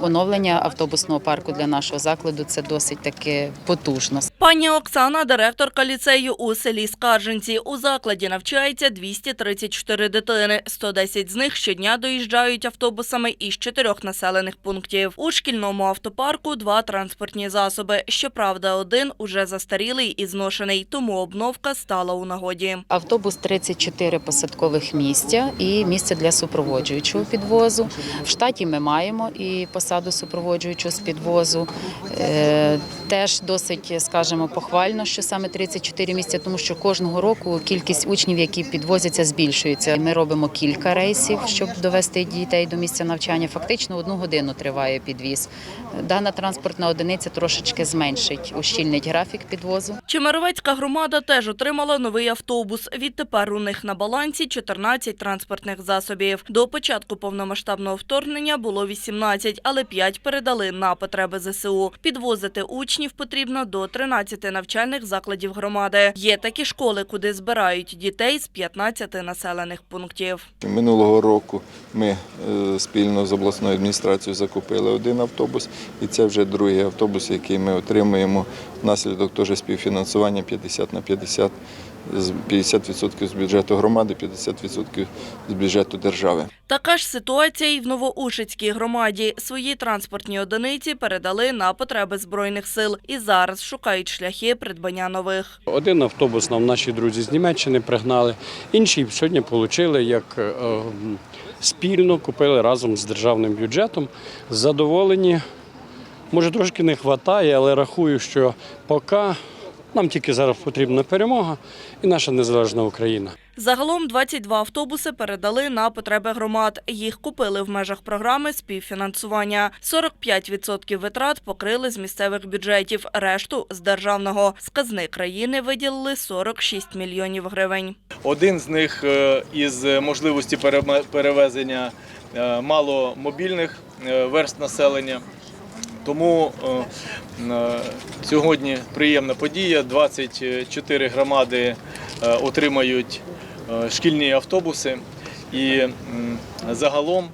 Тому оновлення автобусного парку для нашого закладу це досить таки потужно. Пані Оксана, директорка ліцею у селі Скарженці. У закладі навчається 234 дитини. 110 з них щодня доїжджають автобусами із чотирьох населених пунктів. У шкільному автопарку два транспортні засоби. Щоправда, один уже застарілий і зношений, тому обновка стала у нагоді. Автобус 34 посадкових місця і місце для супроводжуючого підвозу. В штаті ми маємо і посаду супроводжуючого з підвозу. Е, Теж досить, скажімо, похвально, що саме 34 місця, тому що кожного року кількість учнів, які підвозяться, збільшується. Ми робимо кілька рейсів, щоб довести дітей до місця навчання. Фактично одну годину триває підвіз. Дана транспортна одиниця трошечки зменшить, ущільнить графік підвозу. Чемеровецька громада теж отримала новий автобус. Відтепер у них на балансі 14 транспортних засобів. До початку повномасштабного вторгнення було 18, але 5 передали на потреби ЗСУ. Підвозити учнів потрібно до 13 навчальних закладів громади. Є такі школи, куди збирають дітей з 15 населених пунктів. Минулого року ми е, спільно з обласною адміністрацією закупили один автобус, і це вже другий автобус, який ми отримуємо внаслідок теж співфінансування 50 на 50, з 50% з бюджету громади, 50% з бюджету держави. Така ж ситуація і в Новоушицькій громаді. Свої транспортні одиниці передали на потреби Збройних сил і зараз шукають шляхи придбання нових. Один автобус нам наші друзі з Німеччини пригнали, інший сьогодні отримали як е, спільно купили разом з державним бюджетом. Задоволені. Може, трошки не вистачає, але рахую, що поки нам тільки зараз потрібна перемога і наша незалежна Україна. Загалом 22 автобуси передали на потреби громад. Їх купили в межах програми співфінансування. 45% витрат покрили з місцевих бюджетів, решту – з державного. З казни країни виділили 46 мільйонів гривень. Один з них е, із можливості перевезення е, маломобільних е, верст населення. Тому е, сьогодні приємна подія. 24 громади е, отримають е, шкільні автобуси і загалом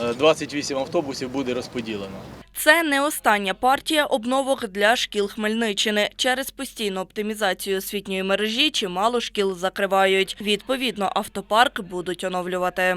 е, 28 автобусів буде розподілено. Це не остання партія обновок для шкіл Хмельниччини. Через постійну оптимізацію освітньої мережі чимало шкіл закривають. Відповідно, автопарк будуть оновлювати.